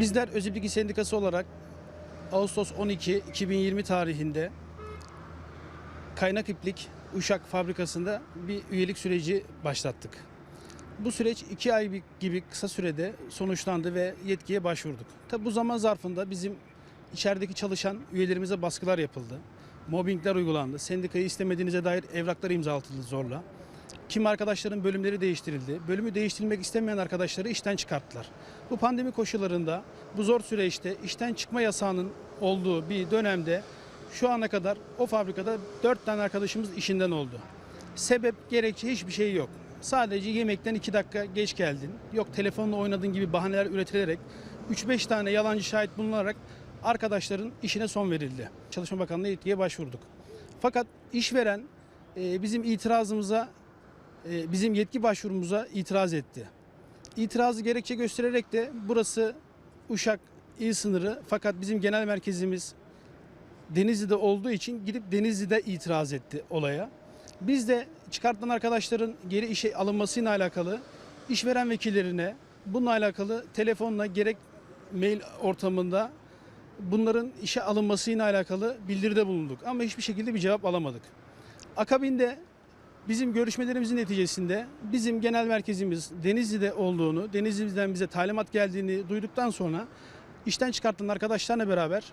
Bizler Özel Bilgi Sendikası olarak Ağustos 12 2020 tarihinde Kaynak İplik Uşak fabrikasında bir üyelik süreci başlattık. Bu süreç iki ay gibi kısa sürede sonuçlandı ve yetkiye başvurduk. Tabi bu zaman zarfında bizim içerideki çalışan üyelerimize baskılar yapıldı. Mobbingler uygulandı. Sendikayı istemediğinize dair evraklar imzalatıldı zorla. Kim arkadaşların bölümleri değiştirildi. Bölümü değiştirmek istemeyen arkadaşları işten çıkarttılar. Bu pandemi koşullarında bu zor süreçte işten çıkma yasağının olduğu bir dönemde şu ana kadar o fabrikada 4 tane arkadaşımız işinden oldu. Sebep gerekçe hiçbir şey yok. Sadece yemekten 2 dakika geç geldin. Yok telefonla oynadığın gibi bahaneler üretilerek 3-5 tane yalancı şahit bulunarak arkadaşların işine son verildi. Çalışma Bakanlığı yetkiye başvurduk. Fakat işveren e, bizim itirazımıza e, bizim yetki başvurumuza itiraz etti. İtirazı gerekçe göstererek de burası Uşak il sınırı fakat bizim genel merkezimiz Denizli'de olduğu için gidip Denizli'de itiraz etti olaya. Biz de çıkartılan arkadaşların geri işe alınmasıyla alakalı işveren vekillerine bununla alakalı telefonla gerek mail ortamında bunların işe alınmasıyla alakalı bildiride bulunduk ama hiçbir şekilde bir cevap alamadık. Akabinde Bizim görüşmelerimizin neticesinde bizim genel merkezimiz Denizli'de olduğunu, Denizli'den bize talimat geldiğini duyduktan sonra işten çıkartılan arkadaşlarla beraber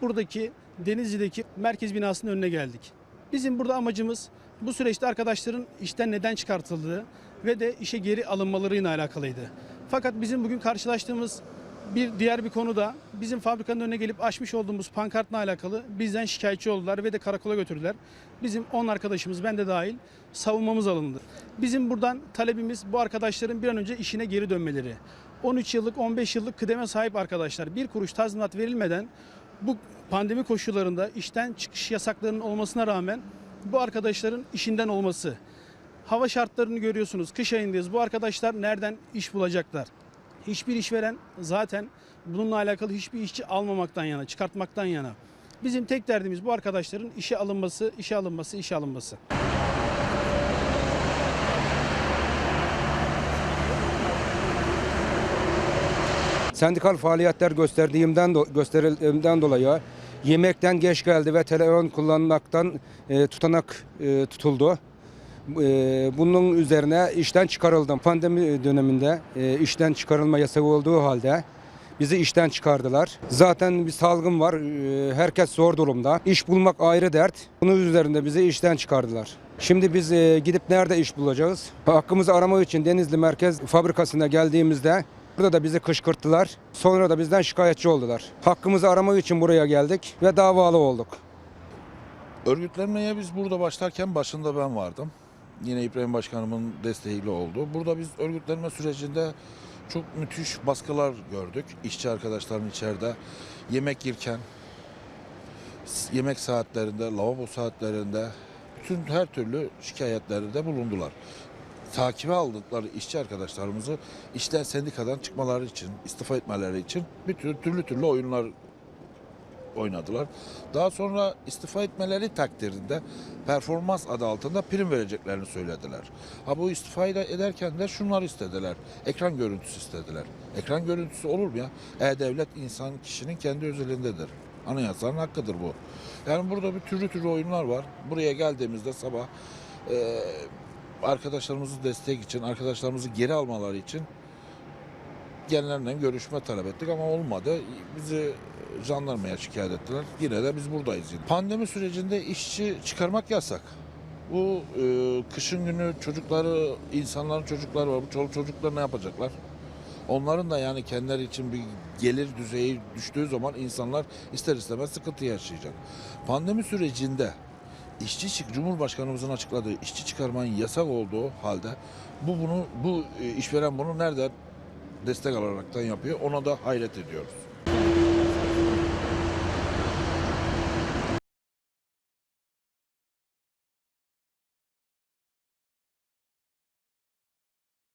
buradaki Denizli'deki merkez binasının önüne geldik. Bizim burada amacımız bu süreçte arkadaşların işten neden çıkartıldığı ve de işe geri alınmalarıyla alakalıydı. Fakat bizim bugün karşılaştığımız bir diğer bir konu da bizim fabrikanın önüne gelip açmış olduğumuz pankartla alakalı bizden şikayetçi oldular ve de karakola götürdüler. Bizim 10 arkadaşımız ben de dahil savunmamız alındı. Bizim buradan talebimiz bu arkadaşların bir an önce işine geri dönmeleri. 13 yıllık 15 yıllık kıdeme sahip arkadaşlar bir kuruş tazminat verilmeden bu pandemi koşullarında işten çıkış yasaklarının olmasına rağmen bu arkadaşların işinden olması. Hava şartlarını görüyorsunuz. Kış ayındayız. Bu arkadaşlar nereden iş bulacaklar? Hiçbir işveren zaten bununla alakalı hiçbir işçi almamaktan yana, çıkartmaktan yana. Bizim tek derdimiz bu arkadaşların işe alınması, işe alınması, işe alınması. Sendikal faaliyetler gösterdiğimden do- gösterildiğimden dolayı yemekten geç geldi ve telefon kullanmaktan e, tutanak e, tutuldu. Bunun üzerine işten çıkarıldım. Pandemi döneminde işten çıkarılma yasağı olduğu halde bizi işten çıkardılar. Zaten bir salgın var. herkes zor durumda. İş bulmak ayrı dert. Bunun üzerinde bizi işten çıkardılar. Şimdi biz gidip nerede iş bulacağız? Hakkımızı aramak için Denizli Merkez Fabrikası'na geldiğimizde Burada da bizi kışkırttılar. Sonra da bizden şikayetçi oldular. Hakkımızı aramak için buraya geldik ve davalı olduk. Örgütlenmeye biz burada başlarken başında ben vardım. Yine İbrahim Başkanımın desteğiyle oldu. Burada biz örgütlenme sürecinde çok müthiş baskılar gördük. İşçi arkadaşların içeride yemek yerken, yemek saatlerinde, lavabo saatlerinde bütün her türlü şikayetlerinde bulundular. Takibe aldıkları işçi arkadaşlarımızı işten sendikadan çıkmaları için, istifa etmeleri için bir türlü türlü, türlü oyunlar oynadılar. Daha sonra istifa etmeleri takdirinde performans adı altında prim vereceklerini söylediler. Ha bu istifayı da ederken de şunları istediler. Ekran görüntüsü istediler. Ekran görüntüsü olur mu ya? E-Devlet insan kişinin kendi özelindedir. Anayasanın hakkıdır bu. Yani burada bir türlü türlü oyunlar var. Buraya geldiğimizde sabah e, arkadaşlarımızı destek için, arkadaşlarımızı geri almaları için genlerle görüşme talep ettik ama olmadı. Bizi jandarmaya şikayet ettiler. Yine de biz buradayız. Yine. Pandemi sürecinde işçi çıkarmak yasak. Bu e, kışın günü çocukları, insanların çocukları var. Bu çoluk çocuklar ne yapacaklar? Onların da yani kendileri için bir gelir düzeyi düştüğü zaman insanlar ister istemez sıkıntı yaşayacak. Pandemi sürecinde işçi çık Cumhurbaşkanımızın açıkladığı işçi çıkarmanın yasak olduğu halde bu bunu bu e, işveren bunu nereden destek alaraktan yapıyor. Ona da hayret ediyoruz.